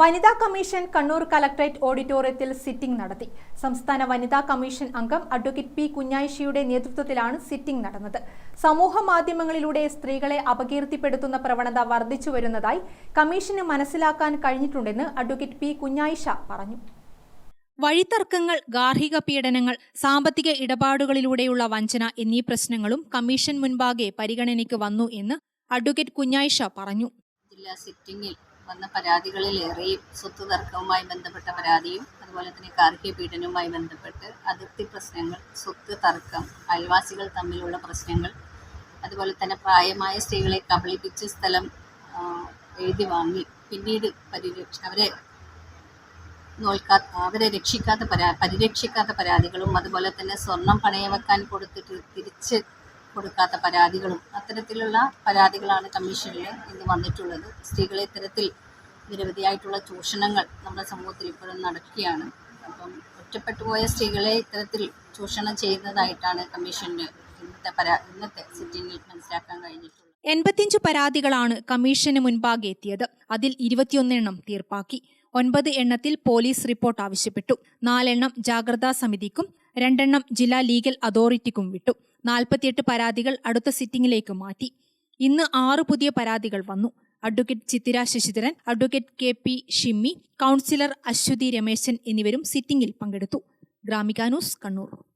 വനിതാ commission Kannur collectorate ഓഡിറ്റോറിയത്തിൽ sitting നടത്തി. സംസ്ഥാന വനിതാ കമ്മീഷൻ അംഗം അഡ്വക്കേറ്റ് പി കുഞ്ഞായിഷിയുടെ നേതൃത്വത്തിലാണ് സിറ്റിംഗ് നടന്നത്. സമൂഹ മാധ്യമങ്ങളിലൂടെ സ്ത്രീകളെ അപകീർത്തിപ്പെടുത്തുന്ന പ്രവണത വർദ്ധിച്ചു വരുന്നതായി കമ്മീഷന് മനസ്സിലാക്കാൻ കഴിഞ്ഞിട്ടുണ്ടെന്ന് അഡ്വക്കേറ്റ് പി കുഞ്ഞായിഷ പറഞ്ഞു. വഴിത്തർക്കങ്ങൾ ഗാർഹിക പീഡനങ്ങൾ സാമ്പത്തിക ഇടപാടുകളിലൂടെയുള്ള വഞ്ചന എന്നീ പ്രശ്നങ്ങളും കമ്മീഷൻ മുൻപാകെ പരിഗണനയ്ക്ക് വന്നു എന്ന് അഡ്വക്കേറ്റ് കുഞ്ഞായിഷ പറഞ്ഞു. ജില്ലാ സിറ്റിംഗിൽ വന്ന പരാതികളിലേറെയും സ്വത്ത് തർക്കവുമായി ബന്ധപ്പെട്ട പരാതിയും അതുപോലെ തന്നെ ഗാർഹിക പീഡനവുമായി ബന്ധപ്പെട്ട് അതിർത്തി പ്രശ്നങ്ങൾ സ്വത്ത് തർക്കം അയൽവാസികൾ തമ്മിലുള്ള പ്രശ്നങ്ങൾ അതുപോലെ തന്നെ പ്രായമായ സ്ത്രീകളെ കബളിപ്പിച്ച് സ്ഥലം എഴുതി വാങ്ങി പിന്നീട് പരിരക്ഷ അവരെ നോൽക്കാത്ത അവരെ രക്ഷിക്കാത്ത പരാ പരിരക്ഷിക്കാത്ത പരാതികളും അതുപോലെ തന്നെ സ്വർണം പണയം വെക്കാൻ കൊടുത്തിട്ട് തിരിച്ച് കൊടുക്കാത്ത പരാതികളും അത്തരത്തിലുള്ള പരാതികളാണ് കമ്മീഷനിൽ ഇന്ന് വന്നിട്ടുള്ളത്. സ്ത്രീകളെ ഇത്തരത്തിൽ നിരവധിയായിട്ടുള്ള ചൂഷണങ്ങൾ നമ്മുടെ സമൂഹത്തിൽ ഇപ്പോഴും നടക്കുകയാണ്. അപ്പം ഒറ്റപ്പെട്ടുപോയ സ്ത്രീകളെ ഇത്തരത്തിൽ ചൂഷണം ചെയ്യുന്നതായിട്ടാണ് കമ്മീഷനിൽ ഇന്നത്തെ പരാ ഇന്നത്തെ സിറ്റിംഗിൽ മനസ്സിലാക്കാൻ കഴിഞ്ഞിട്ടുള്ളത്. എൺപത്തിയഞ്ച് പരാതികളാണ് കമ്മീഷന് മുൻപാകെ എത്തിയത്. അതിൽ ഇരുപത്തിയൊന്നെണ്ണം തീർപ്പാക്കി. ഒൻപത് എണ്ണത്തിൽ പോലീസ് റിപ്പോർട്ട് ആവശ്യപ്പെട്ടു. നാലെണ്ണം ജാഗ്രതാ സമിതിക്കും രണ്ടെണ്ണം ജില്ലാ ലീഗൽ അതോറിറ്റിക്കും വിട്ടു. നാൽപ്പത്തിയെട്ട് പരാതികൾ അടുത്ത സിറ്റിംഗിലേക്ക് മാറ്റി. ഇന്ന് ആറ് പുതിയ പരാതികൾ വന്നു. Advocate Chithira Sasidharan advocate K P Shimmi councillor Aswathy Rameshan എന്നിവരും സിറ്റിംഗിൽ പങ്കെടുത്തു. ഗ്രാമിക ന്യൂസ് കണ്ണൂർ.